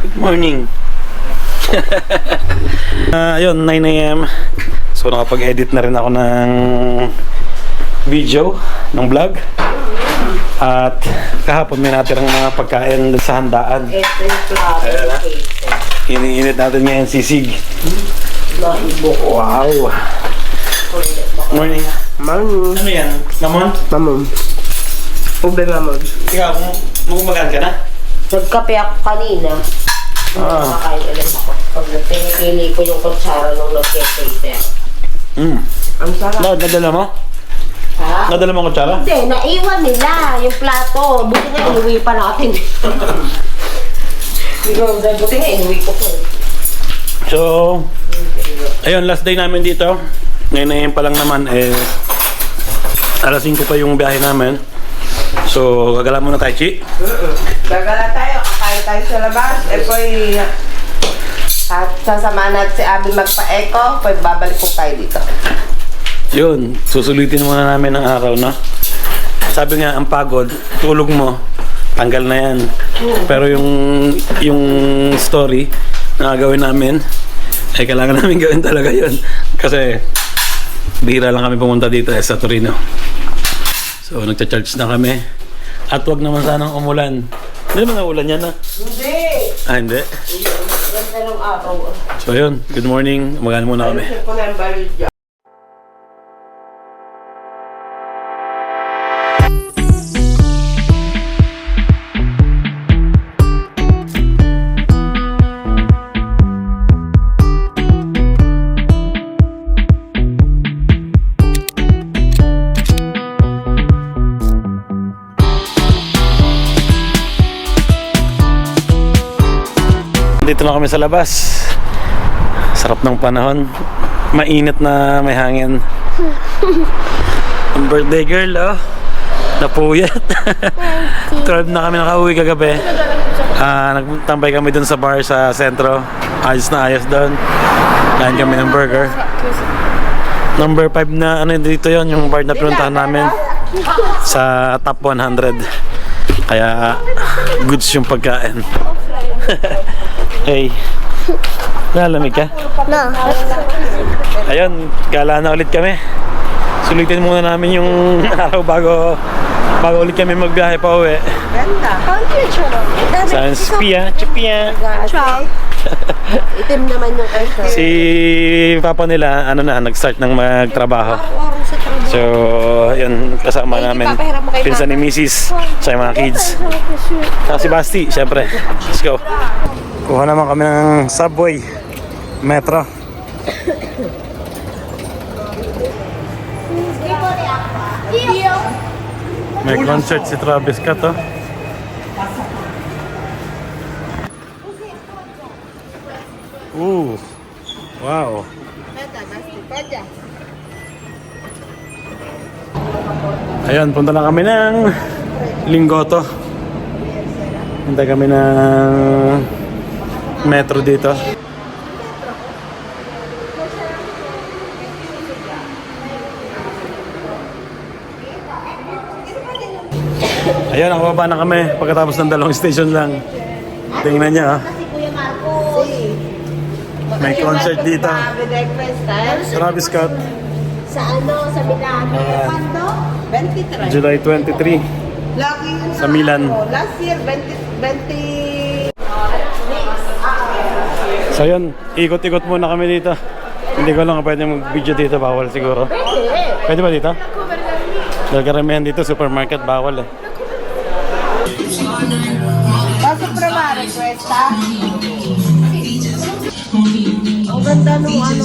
Good morning. Ah, ayun, 9 a.m. So nakapag-edit na rin ako ng video, ng vlog. At kahapon may natirang mga pagkain sa handaan. Iniinit natin ngayon sisig. Wow! Morning. Manu. Ano yan? Namon? Mamon. Ube mamon. Ikaw, mukumagan ka na? Nagkape ako kanina. Ah. Makakain ulit ako. Pag pinipili ko yung kutsara nung nag-cater. Mm. Ang sarap. Na, nadala mo? Ha? Nadala mo ang kutsara? Hindi, naiwan nila yung plato. Buti nga inuwi pa natin. Ikaw, buti nga inuwi ko po. So, ayun, last day namin dito. Ngayon pa lang naman, eh, alas 5 pa yung biyahe namin. So, gagala muna tayo, Chi. Gagala tayo, kakain tayo sa labas. Eh, po'y at sasama natin si Abby magpa-eco, po'y babalik po tayo dito. Yun, susulitin muna namin ang araw, no? Sabi nga, ang pagod, tulog mo, tanggal na yan. Pero yung, yung story na gagawin namin, eh, kailangan namin gawin talaga yun. Kasi, bihira lang kami pumunta dito eh, sa Torino. So, nagcha-charge na kami. At wag naman sanang umulan. Hindi naman naulan yan, ha? Hindi! Ah, hindi. Ganda ng araw. So, yun. Good morning. Umagaan muna kami. Ayusin ko na yung baril na kami sa labas. Sarap ng panahon. Mainit na may hangin. Ang birthday girl, oh. Napuyat. 12 na kami nakauwi kagabi. Ah, nagtambay kami dun sa bar sa sentro. Ayos na ayos doon. Kain kami ng burger. Number 5 na ano dito yon yung bar na pinuntahan namin sa top 100. Kaya goods yung pagkain. hey. Nalamig ka? No. Ayun, gala na ulit kami. Sulitin muna namin yung araw bago bago ulit kami magbiyahe pa uwi. Ganda. Sa Spia, Chipia. Ciao. Itim naman yung air Si papa nila, ano na, nag-start ng magtrabaho. So, yun, kasama namin. Pinsan ni Mrs. sa mga kids. Saka si Basti, syempre. Let's go. Kuha naman kami ng subway. Metro. May concert si Travis Scott, oh. Ooh. Wow. Ayan, punta na kami ng Linggoto. Punta kami ng metro dito. Ayan, nakababa na kami pagkatapos ng dalawang station lang. Tingnan niya, ah. May concert dito. Travis Scott, Sa ano, sa Milano. Quando? 23. July 23. Lagi yun Sa Milan. ano, Last year, 20... 20... So yun, ikot-ikot muna kami dito. Hindi ko lang kung pwede mag-video dito, bawal siguro. Pwede ba dito? Dahil karamihan dito, supermarket, bawal eh. Pasok na ba, requesta? Ang ganda nung ano.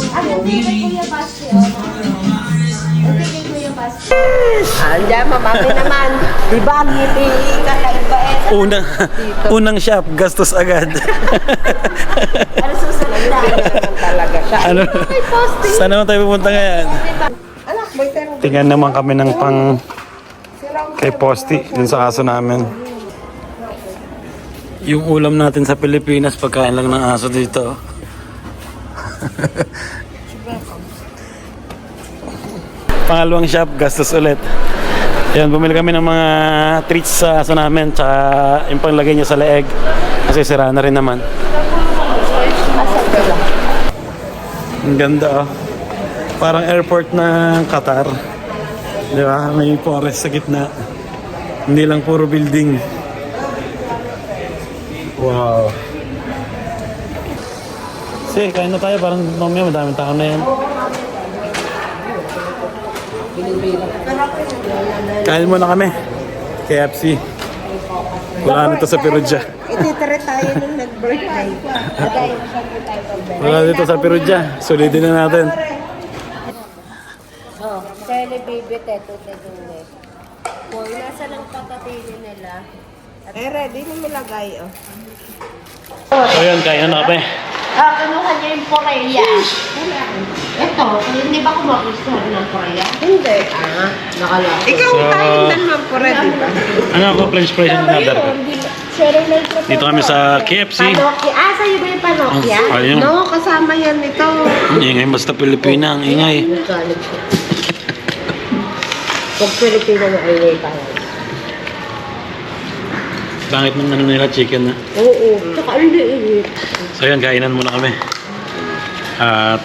Andiyan, mamami naman. Di ba, ngiti kakaiba eh. Una, unang shop, gastos agad. Ano? Saan naman tayo pupunta ngayon? Tingnan naman kami ng pang kay Posti, dun sa aso namin. Yung ulam natin sa Pilipinas, pagkain lang ng aso dito. Pangalawang shop, gastos ulit. Yan, bumili kami ng mga treats sa aso namin, tsaka yung panglagay niya sa leeg. Kasi sira na rin naman. Ang ganda oh. Parang airport ng Qatar. Di ba? May forest sa gitna. Hindi lang puro building. Wow. Sige, kain na tayo. Parang mamaya madaming tao na yan. Kain muna kami. KFC. Wala nito sa Perugia. Ititira tayo nung nag-birthday. Wala dito sa Perugia. Sulitin na natin. Oh, baby, teto, teto. Kung nasa lang patatili nila. Eh, ready na nilagay, oh. So yun, kain na kami. Ah, kinuha niya yung Korea. Ito, hindi ba kumagustuhan ng Korea? Hindi. Ah, nakala. Ikaw So- tayo dalawang pure, di ba? Ano ako, french fries yung order ko. Dito kami sa KFC. Panokia. Ah, sa'yo ba yung Panokia? Oh, ayun. No, kasama yan ito. Ang ingay, basta Pilipina, ang ingay. Pag Pilipino na ay tayo. Bangit ng ano nila, chicken na. Oo. Tsaka ang liit. So yun, kainan muna kami. At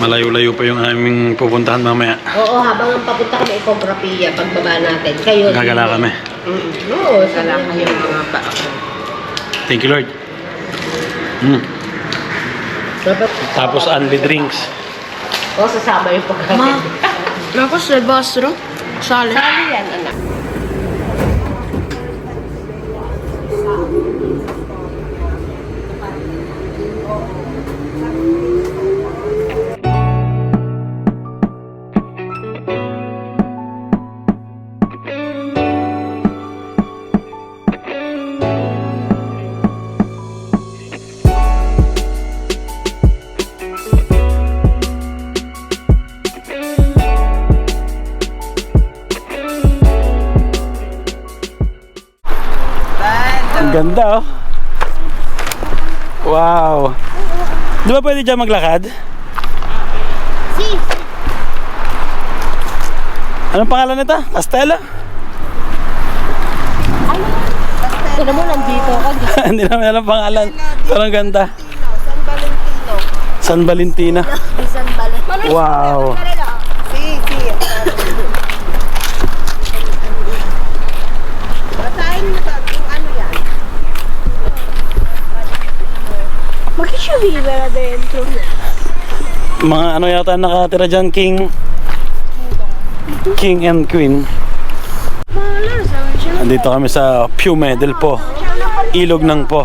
malayo-layo pa yung aming pupuntahan mamaya. Oo, habang ang papunta kami ekografiya, pagbaba natin. Kayo. Gagala kami. Mm. Oo, sala kayo mga pa. Thank you, Lord. Mm. Dapat, Tapos only drinks. o sasama yung pagkain. Ako sa bastro. Sali. Sali yan, anak. Pwede dyan maglakad? Sis! Anong pangalan nito? Castella? Tignan mo, nandito ka. Hindi namin alam pangalan. Pero ang ganda. San Valentino. San Valentina. Bisan balik. Wow. Mag-issuhi na dentro. Mga ano yata nakatira dyan, King. King and Queen. Andito kami sa Piume del Po. Ilog ng Po.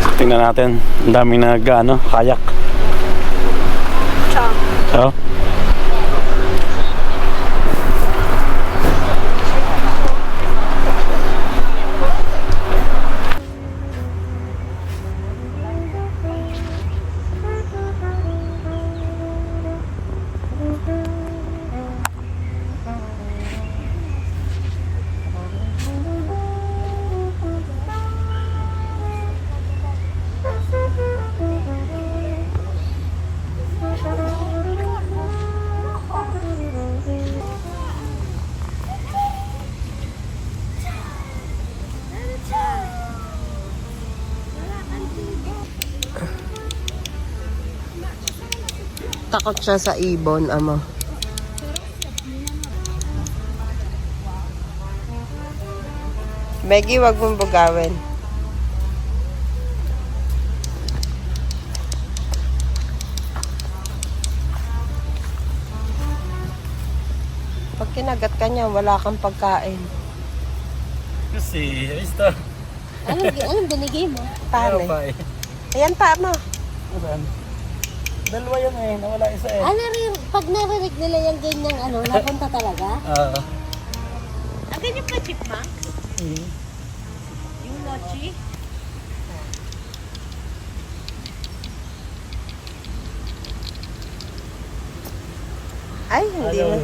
So, tingnan natin. Ang daming nag, ano, kayak. So, Takot siya sa ibon, ama. Maggie, wag mong bugawin. Pag kinagat ka niya, wala kang pagkain. kasi, ayos to. Anong, anong binigay mo? Paano? eh? Ayan pa mo. Dalawa yun eh, nawala isa eh. Ano rin, pag narinig nila yung ganyang ano, napunta talaga? Oo. Ang ganyan pa, chipmunk? Yung nochi? Ay, hindi mo.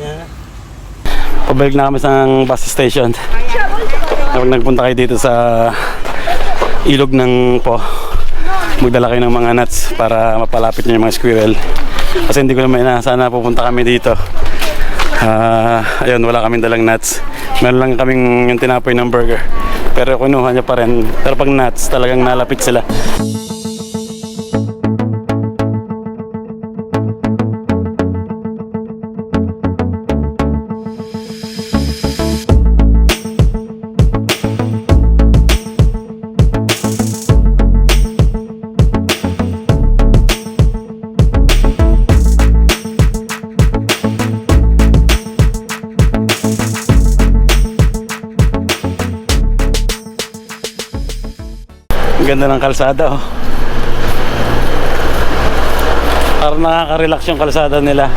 Pabalik na kami sa bus station. Kapag nagpunta kayo dito sa ilog ng Po, magdala kayo ng mga nuts para mapalapit nyo yung mga squirrel. Kasi hindi ko naman inaasahan na pupunta kami dito. Ah, ayun, wala kaming dalang nuts. Meron lang kaming yung tinapoy ng burger. Pero kinuha niya pa rin. Pero pag nuts, talagang nalapit sila. Ang ganda ng kalsada oh. Parang nakaka-relax yung kalsada nila.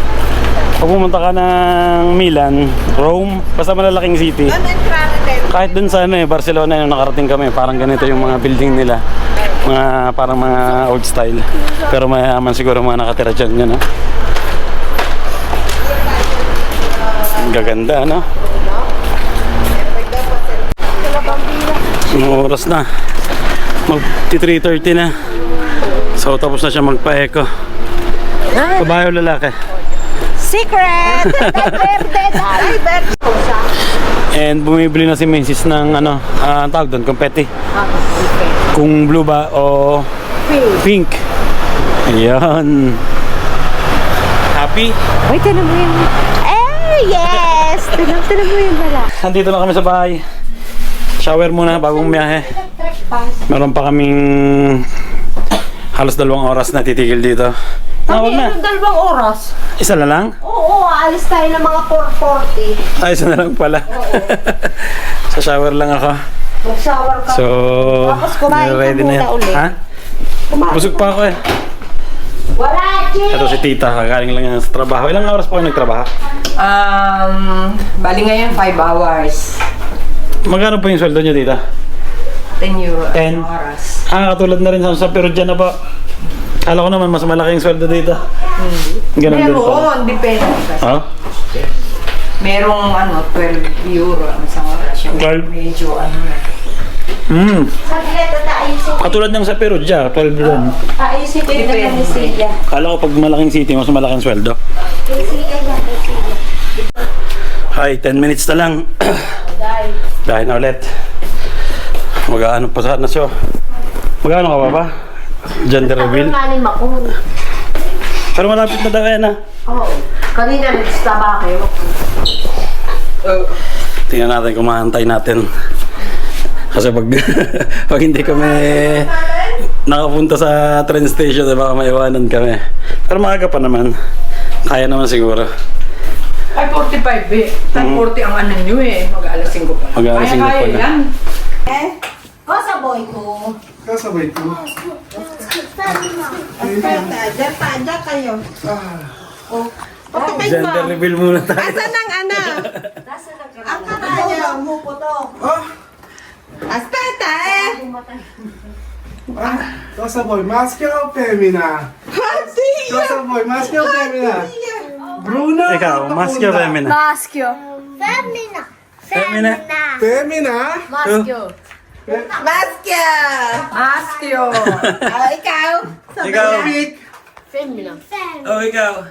Pag pumunta ka ng Milan, Rome, basta malalaking city. Kahit dun sa ano eh, Barcelona yung nakarating kami, parang ganito yung mga building nila. Mga parang mga old style. Pero mayaman siguro mga nakatira dyan yun, no? Ang gaganda, no? Anong oras na? Mag 3.30 na. So tapos na siya magpa-eco. Babae o lalaki? Secret! Birthday driver! And bumibili na si Macy's ng ano, ah, ang tawag doon, confetti. Kung blue ba o pink. Ayan. Happy? Uy, tinan mo yun. Eh, yes! Tinan, tinan mo yun wala. Nandito na kami sa bahay. Shower muna bagong biyahe. Meron pa kaming halos dalawang oras na titigil dito. Ah, wag na. Ano dalawang oras? Isa na lang? Oo, aalis tayo ng mga 4.40. Ay, isa na lang pala. sa shower lang ako. Mag-shower ka. So, Tapos kumain ka ready na muna ulit. Ha? Kumain Busog pa ako eh. Wala, Jay! Ito si tita, kagaling lang yan sa trabaho. Ilang oras pa kayo nagtrabaho? Um, bali ngayon 5 hours. Magkano po yung sweldo niyo tita? 10 euro. ang 10. oras. Ah, katulad na rin sa, sa Perugia na po. Kala ko naman mas malaki yung sweldo dito. Ganun din po. Meron, depende. Kasi Ha? merong ano, 12 euro ang isang oras. Yung 12? medyo ano na. Hmm. Ayusin. Katulad ng sa Perugia, 12 din. Ayusin ko yung Depende. Silya. Kala ko pag malaking city, mas malaking sweldo. Yan. Hi, 10 minutes na lang. Dahil. Dahil na ulit. Mag-ano pa sana siya. Mag-ano ka ba ba? Gender reveal. Nalim ako. Pero malapit na daw yan ah. Oo. Kanina nag-staba kayo. Tingnan natin kung mahantay natin. Kasi pag, pag hindi kami nakapunta sa train station, baka maiwanan kami. Pero maaga pa naman. Kaya naman siguro. Ay, 45 eh. 10.40 ang ano nyo eh. Mag-alas 5 pa lang. Mag-aalas 5 pa Kaya-kaya lang. yan. O sa boy ko. Kasabay ko. Gender reveal muna tayo. Nasaan ang Ah, kasaboy, maske o femina? Kasaboy, maske o femina? Bruno Ikaw, mask o femina? Maskyo. Femina. Femina. Femina? Maskyo. Maskyo! Maskyo! Ah, ikaw? Ikaw. Femina. Oh, ikaw.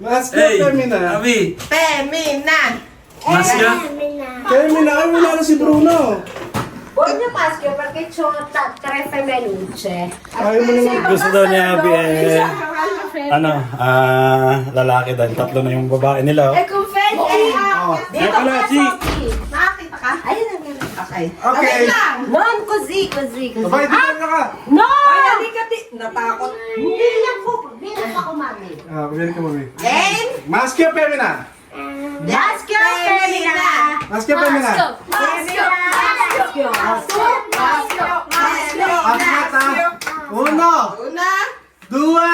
Maske o Hey, femina? Abi. Femina! Mask ka? Femina, ay wala na si Bruno. Huwag niyo maskyo perché c'ho tre femminucce. Ayaw mo naman. Gusto daw niya Abi eh. Ano, ah, lalaki dahil tatlo na yung babae nila. Oh. E con Fede. Oh. Yan pala, si. Nakakita ka? Ayun ganun. Okay. Okay. Non, così, così, così. Abay, di ka ka. No! Ay, halika di! Natakot. Hindi lang po. Hindi lang ako, mami. Ah, bigyan ka mami. Game! Maske o femina? Maskyo, femina. Maske o femina? Maskyo. Maskyo. Maskyo. Maskyo. Aspetta. Uno, Una, due,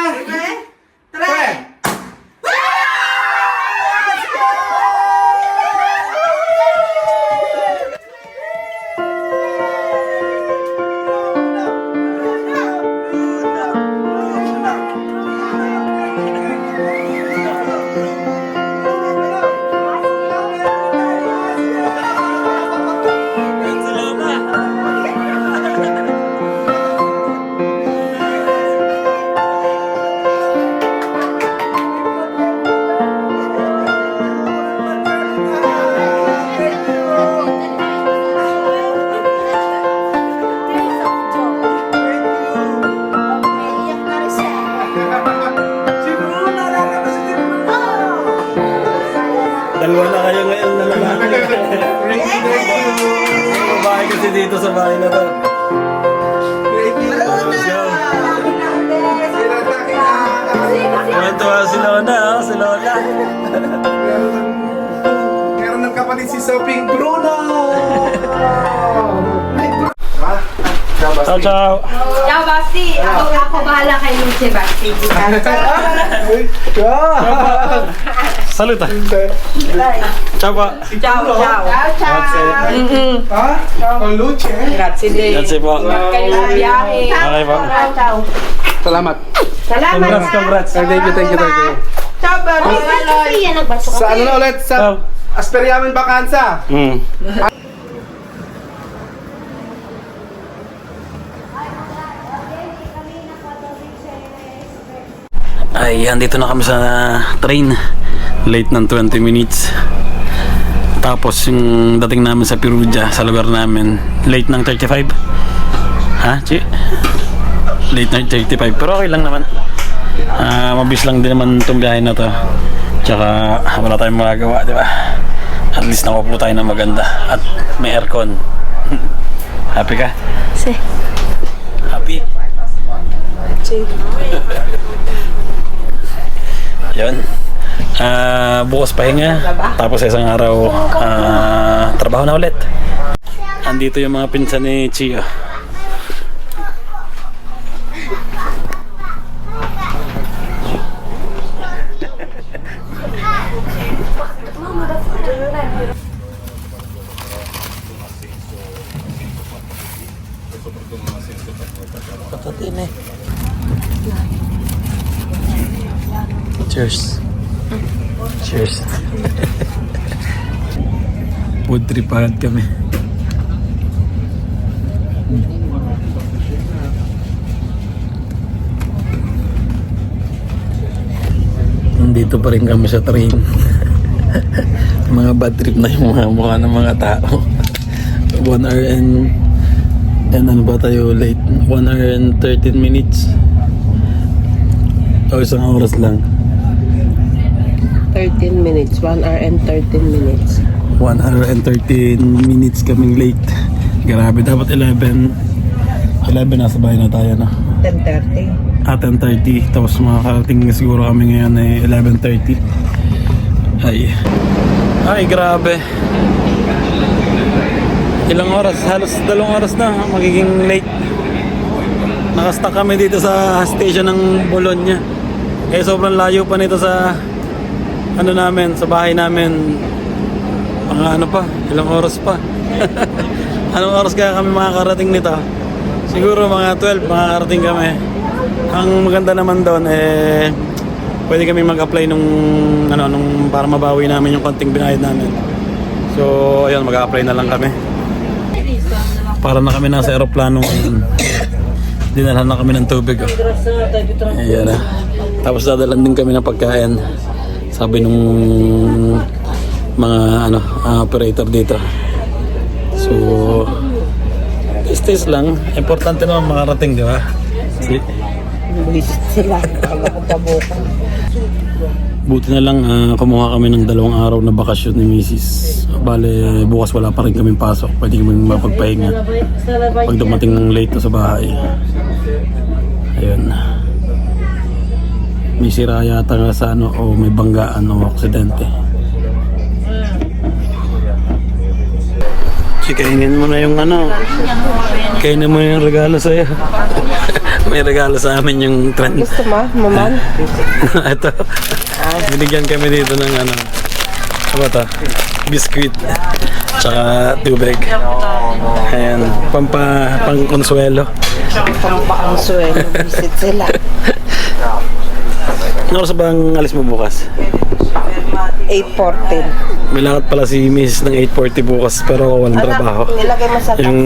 Sophie Bruno! Ciao, ciao. Ciao, Basti! Ako, ako bahala kay Lucy, Basti. Saluta. Ciao pa. Ciao, ciao. Ha? Ang luce. Grazie din. Grazie po. Kayo ng biyahe. Okay po. Ciao. Salamat. Salamat Congrats, congrats. Thank you, thank you, thank you. Ciao, Barbie. Sa ano na ulit? Sa Ciao. Asperiamen Bakansa. Mm. Ay, andito na kami sa train. Late ng 20 minutes. Tapos yung dating namin sa Perugia, sa lugar namin, late ng 35. Ha, Chi? Late ng 35. Pero okay lang naman. Ah, mabis lang din naman itong biyahe na to. Tsaka wala tayong magagawa, di ba? At least nakapupo tayo ng maganda. At may aircon. Happy ka? Si. Happy? Yun. Ah, bukas pahinga. Tapos sa isang araw, ah, trabaho na ulit. Andito yung mga pinsan ni Chia. Food trip agad kami. Nandito pa rin kami sa train. mga bad trip na yung mga mukha ng mga tao. One hour and and ano ba tayo late? One hour and 13 minutes. O isang oras lang. 13 minutes. 1 hour and 13 minutes. 1 hour and 13 minutes kaming late. Grabe, dapat 11. 11 nasa bahay na tayo na. 10.30. At 10.30. Tapos makakarating na siguro kami ngayon ay 11.30. Ay. Ay, grabe. Ilang oras? Halos dalawang oras na magiging late. Nakastuck kami dito sa station ng Bologna. Eh sobrang layo pa nito sa ano namin, sa bahay namin. Mga ano pa, ilang oras pa. Anong oras kaya kami makakarating nito? Siguro mga 12 makakarating kami. Ang maganda naman doon eh pwede kami mag-apply nung ano nung para mabawi namin yung konting binayad namin. So, ayun, mag-apply na lang kami. Para na kami nasa eroplano ngayon. Dinalhan na kami ng tubig. Oh. Ayan na. Tapos dadalan din kami ng pagkain. Sabi nung mga ano ah, operator dito. So, test lang. Importante naman makarating, di ba? Si, sila. Buti na lang ah, kumuha kami ng dalawang araw na bakasyon ni Mrs. Bale, bukas wala pa rin kami pasok. Pwede kami mapagpahinga pag dumating ng late na sa bahay. Ayun. May sira yata nga sa ano o may banggaan o aksidente. Kainin mo na yung ano. Kainin mo yung regalo sa'yo. may regalo sa amin yung trend. Gusto mo? Maman? Ito. Binigyan kami dito ng ano. Ano ba? Biscuit. Tsaka tubig. Ayan. Pampa, pang konsuelo. Pampaang suwelo. Visit sila. Ano oras ba ang alis mo bukas? 8.14. May lakad pala si Miss ng 8.40 bukas pero walang trabaho. Ilagay mo sa Yung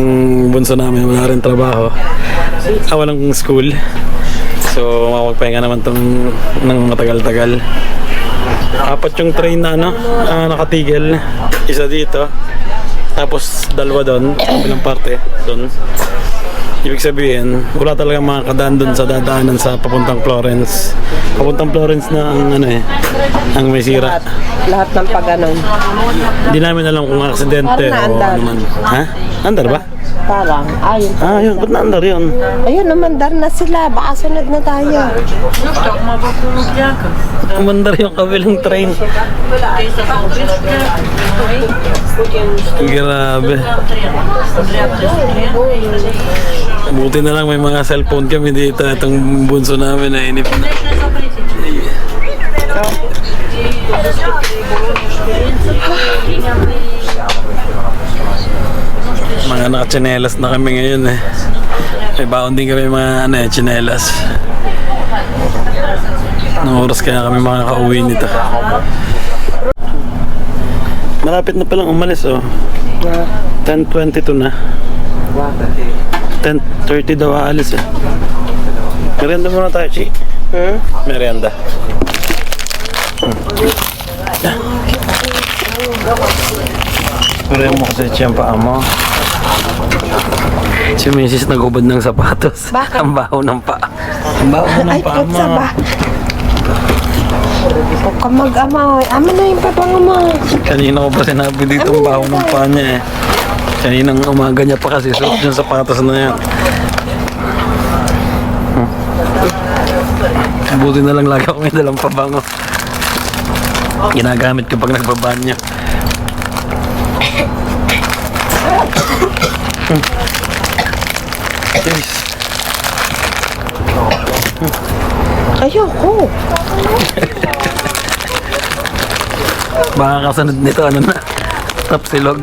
bunso namin wala rin trabaho. Ah, walang school. So, makapagpahinga naman tong ng matagal-tagal. Apat yung train na ano, ah, nakatigil. Isa dito. Tapos dalawa doon, sa kabilang parte. Doon. Ibig sabihin, wala talaga mga kadaan doon sa dadaanan sa papuntang Florence. Papuntang Florence na ang ano eh, ang may sira. Lahat, lahat ng pag-anon. Hindi namin alam kung aksidente o ano man. Ha? Andar ba? Parang, ayun. Ah, yun. Ba't naandar yun? Ayun, umandar na sila. Baka sunod na tayo. Umandar yung kabilang train. Grabe. Buti na lang may mga cellphone kami dito. Itong bunso namin na inip na. Mga nakachinelas na kami ngayon eh. May baon din kami mga ano eh, chinelas. Anong oras kaya kami makaka-uwi nito? Malapit na palang umalis oh. 10.22 na. 10.30 daw aalis eh. Merienda muna tayo, Chi. Hmm? Merienda. Pare mo kasi Chi ang paa mo. Si Mrs. nagubad ng sapatos. Bakit? Ang baho ng paa. Ang baho ng Ay, paa mo. kutsa ba? Huwag ka mag-ama. Ama na yung pabango mo. Kanina ko pa sinabi dito ang baho ng paa niya eh. Kaninang umaga niya pa kasi suot yung sapatos na yan. Hmm. Buti na lang lagi ako may dalang pabango. Ginagamit ko pag nagbabanyo. Jeez. Ayoko. Baka kasunod nito ano na. Tapsilog.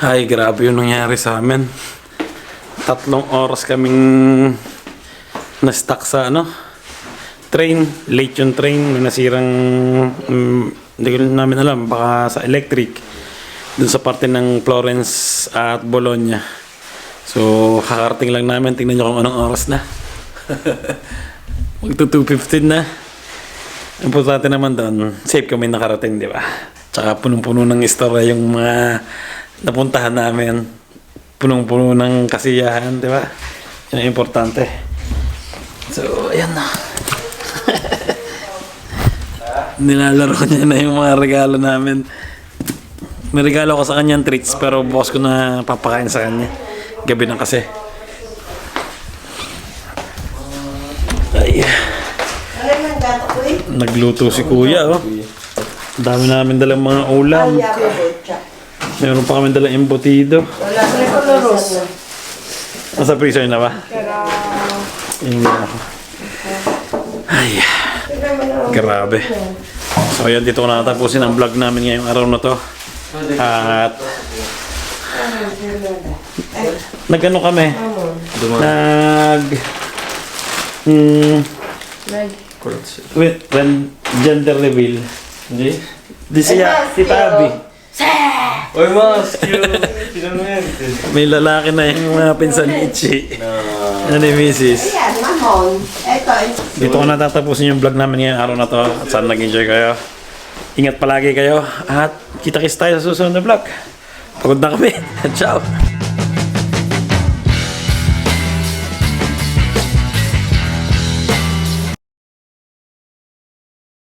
Ay, grabe yung nangyari sa amin. Tatlong oras kaming na-stuck sa ano, train. Late yung train. May nasirang, mm, hindi ko namin alam, baka sa electric. Dun sa parte ng Florence at Bologna. So, kakarating lang namin. Tingnan nyo kung anong oras na. Magto 2.15 na. Ang importante naman doon, safe kami nakarating, di ba? Tsaka punong-puno ng istorya yung mga napuntahan namin. Punong-puno ng kasiyahan, di ba? Yan ang importante. So, ayan na. Nilalaro niya na yung mga regalo namin. May regalo ko sa kanya treats pero boss ko na papakain sa kanya. Gabi na kasi. Ay. Nagluto si kuya, oh. Dami namin dalang mga ulam. Meron pa kami dalang embutido. Nasa freezer na ba? Yun na ako. Ay. Grabe. So ayan, dito ko natatapusin ang vlog namin ngayong araw na to. At nagano kami? Nag hmm, Wait, when gender reveal. Hindi? Di siya, si Tabi. Oy, mas! Finalmente. May lalaki na yung mga pinsan ni Ichi. Ano ni Mrs. Yan, mamon. Ito, Dito ko natatapusin yung vlog namin ngayong araw na to. At sana nag-enjoy kayo. Ingat palagi kayo. At kita-kits tayo sa susunod na vlog. Pagod na kami. Ciao!